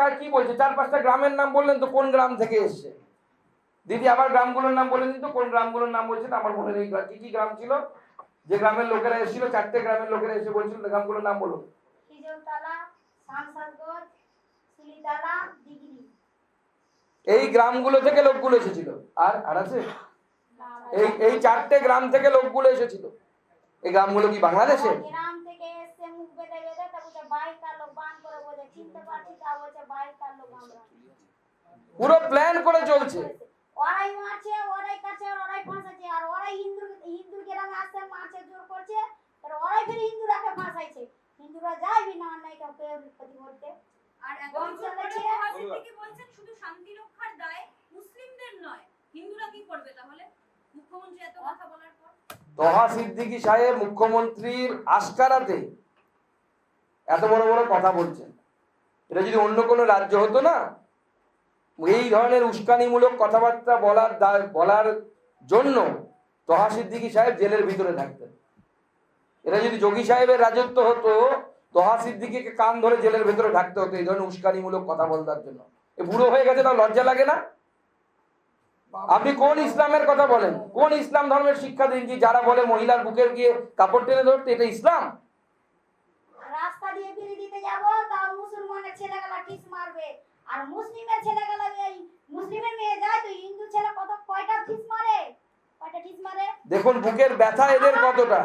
কার কি বলছে? চার পাঁচটা গ্রামের নাম বললেন তো কোন গ্রাম থেকে এসছে? দিদি আবার গ্রামগুলোর নাম বলে দিন তো কোন গ্রামগুলোর নাম বলছেন আমার মনে নেই। কি কি গ্রাম ছিল? যে গ্রামের লোকেরা এসেছিল চারটে গ্রামের লোকেরা এসে বলছিল গ্রামগুলোর নাম বলুন। এই গ্রামগুলো থেকে লোকগুলো এসেছিল। আর আর আছে? এই এই চারটে গ্রাম থেকে লোকগুলো এসেছিল। এই গ্রামগুলো কি বাংলাদেশে? গ্রাম পুরো প্ল্যান করে চলছে। ওরাই মারছে ওরাই কাছে আর ওরাই ফাঁসাচ্ছে আর ওরাই হিন্দু হিন্দু গ্রামে মারছে জোর করছে আর ওরাই ফির হিন্দুরাকে ফাঁসাইছে। হিন্দুরা না অন্যায় কাউকে ক্ষতি করতে। আর। থেকে বলছেন শুধু শান্তি রক্ষার দায় মুসলিমদের নয় হিন্দুরা কি করবে তাহলে? মুখ্যমন্ত্রী এত কথা বলার পর? তহা সিদ্দিকী সাহেব মুখ্যমন্ত্রীর আস্কারাতে এত বড় বড় কথা বলছেন। এটা যদি অন্য কোনো রাজ্য হতো না, এই ধরনের উস্কানিমূলক কথাবার্তা বলার বলার জন্য তহা সিদ্দিকী সাহেব জেলের ভিতরে থাকতেন। এটা যদি যোগী সাহেবের রাজত্ব হতো, তহা সিদ্দিকীকে কান ধরে জেলের ভেতরে থাকতে হতো এই ধরনের উস্কানিমূলক কথা বলার জন্য। এ বুড়ো হয়ে গেছে, তার লজ্জা লাগে না? আপনি কোন ইসলামের কথা বলেন? কোন ইসলাম ধর্মের শিক্ষা দিন যারা বলে মহিলার বুকের গিয়ে কাপড় টেনে ধরতে এটা ইসলাম রাস্তা দিয়ে বিড়ি দিতে যাব তাও মুসলমানের ছেলেগুলা টিস মারবে আর মুসলিমের ছেলেগুলা এই মুসলিমের মেয়ে যায় তো হিন্দু ছেলে কত কয়টা টিস মারে? কয়টা টিস মারে? দেখুন বুকের ব্যথা এদের কতটা?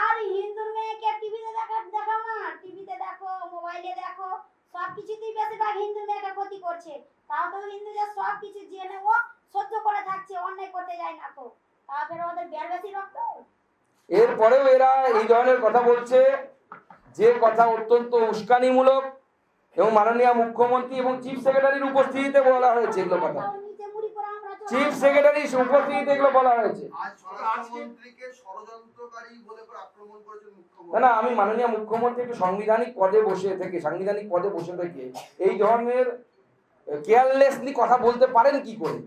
আর হিন্দুর মেয়েকে টিভিতে দেখা দেখাও না। টিভিতে দেখো মোবাইলে দেখো সব কিছুতেই বেশিরভাগ হিন্দু মেয়েকে ক্ষতি করছে। তাও তো হিন্দুদের সব কিছু জেনে ও সহ্য করে থাকছে অন্যায় করতে যায় না তো। তারপরে ওদের বের বেশি রক্ত? এরপরেও এরা এই ধরনের কথা বলছে যে কথা অত্যন্ত উস্কানিমূলক। এবং মাননীয় মুখ্যমন্ত্রী এবং চিফ সেক্রেটারির উপস্থিতিতে বলা হয়েছে এগুলো কথা। চিফ আসি। সেক্রেটারির উপস্থিতিতে এগুলো বলা হয়েছে। না না আমি মাননীয় মুখ্যমন্ত্রী একটু সাংবিধানিক পদে বসে থেকে সাংবিধানিক পদে বসে থেকে এই ধরনের কেয়ারলেসলি কথা বলতে পারেন কি করে?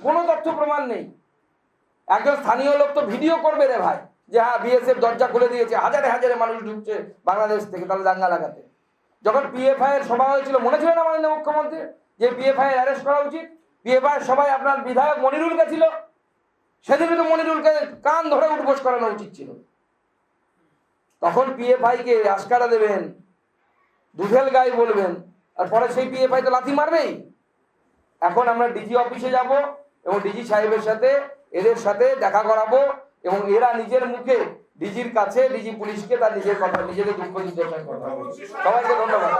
কোনো তথ্য প্রমাণ নেই। একজন স্থানীয় লোক তো ভিডিও করবে রে ভাই। যে হ্যাঁ বিএসএফ দরজা খুলে দিয়েছে হাজারে হাজারে মানুষ ঢুকছে বাংলাদেশ থেকে তাহলে দাঙ্গা লাগাতে। যখন পিএফআই এর সভা হয়েছিল, মনে ছিল না মাননীয় মুখ্যমন্ত্রী, যে পিএফআই এর অ্যারেস্ট করা উচিত? পিএফআই সবাই আপনার বিধায়ক মনিরুল ছিল? সেদিনই তো মনিরুলকে কান ধরে উঠবোস করানো উচিত ছিল। তখন পিএফআই কে আস্কারা দেবেন, দুধেল গাই বলবেন, আর পরে সেই পিএফআই তো লাথি মারবেই। এখন আমরা ডিজি অফিসে যাব এবং ডিজি সাহেবের সাথে, এদের সাথে দেখা করাবো এবং এরা নিজের মুখে ডিজির কাছে ডিজি পুলিশকে তার নিজের কথা নিজেকে দুঃখ নির্দেশন। সবাইকে ধন্যবাদ